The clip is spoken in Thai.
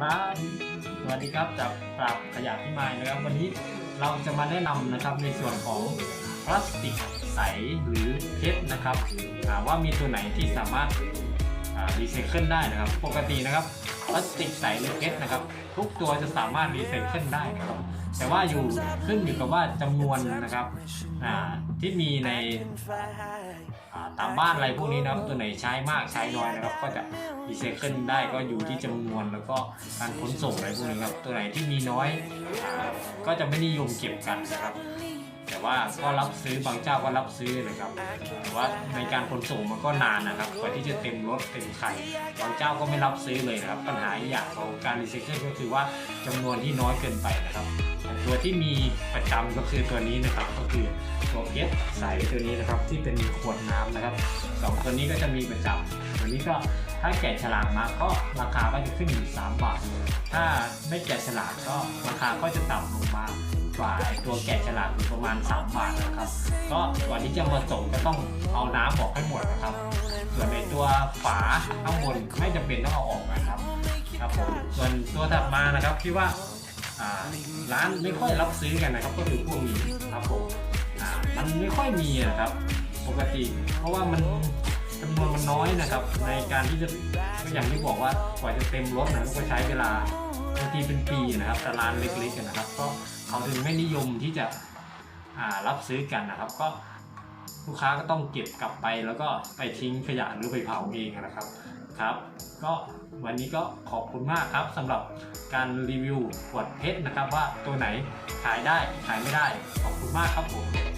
ครับสวัสดีครับจากปราบขยะพิมายนะครับวันนี้เราจะมาแนะนำนะครับในส่วนของพลาสติกใสหรือเพชรนะครับว่ามีตัวไหนที่สามารถรีไซเคิลได้นะครับ ปกตินะครับ พลาสติกใสหรือเพชรนะครับ ทุกตัวจะสามารถรีไซเคิลได้นะครับ แต่ว่าอยู่ขึ้นอยู่กับว่าจำนวนนะครับที่มีในตามบ้านอะไรพวกนี้นะครับตัวไหนใช้มากใช้น้อยนะครับ ก็จะรีไซเคิลได้ก็อยู่ที่จำนวนแล้วก็การขนส่งอะไรพวกนี้ครับตัวไหนที่มีน้อยอก็จะไม่นิยมเก็บกันนะครับแต่ว่าก็รับซื้อบางเจ้าก็รับซื้อนะครับ แต่ว่าในการขนส่งมันก็นานนะครับกว่าที่จะเต็มรถเต็มคันบางเจ้าก็ไม่รับซื้อเลยนะครับ ปัญหาอีกอย่างของการรีไซเคิลก็คือว่าจำนวนที่น้อยเกินไปนะครับตัวที่มีประจำก็คือตัวนี้นะครับ ก็คือตัวเพชรใสตัวนี้นะครับ ที่เป็นขวดน้ำนะครับสองตัวนี้ก็จะมีประจำตัวนี้ก็ถ้าแกะฉลากมาก็ราคาก็จะขึ้นอยู่3บาทถ้าไม่แกะฉลากก็ราคาก็จะต่ำลงมา ตัวแกะฉลากอยู่ประมาณ 3 บาทนะครับ ก็ก่อนที่จะมาส่งก็ต้องเอาน้ำออกให้หมดนะครับ ส่วนในตัวฝาข้างบนไม่จำเป็นต้องเอาออกนะครับครับผมส่วนตัวถัดมานะครับที่ว่าร้านไม่ค่อยรับซื้อกันนะครับ ก็คือพวกนี้ครับผมมันไม่ค่อยมีนะครับ ปกติ เพราะว่ามันจำนวนมันน้อยนะครับ ในการที่จะก็อย่างที่บอกว่ากว่าจะเต็มรถนะก็ใช้เวลา บางทีเป็นปีนะครับแต่ร้านเล็กๆนะครับ ก็เขาถึงไม่นิยมที่จะรับซื้อกันนะครับ ก็ลูกค้าก็ต้องเก็บกลับไป แล้วก็ไปทิ้งขยะหรือไปเผาเองนะครับครับ ก็วันนี้ก็ขอบคุณมากครับสำหรับการรีวิวขวดเพชรนะครับ ว่าตัวไหนขายได้ขายไม่ได้ขอบคุณมากครับผม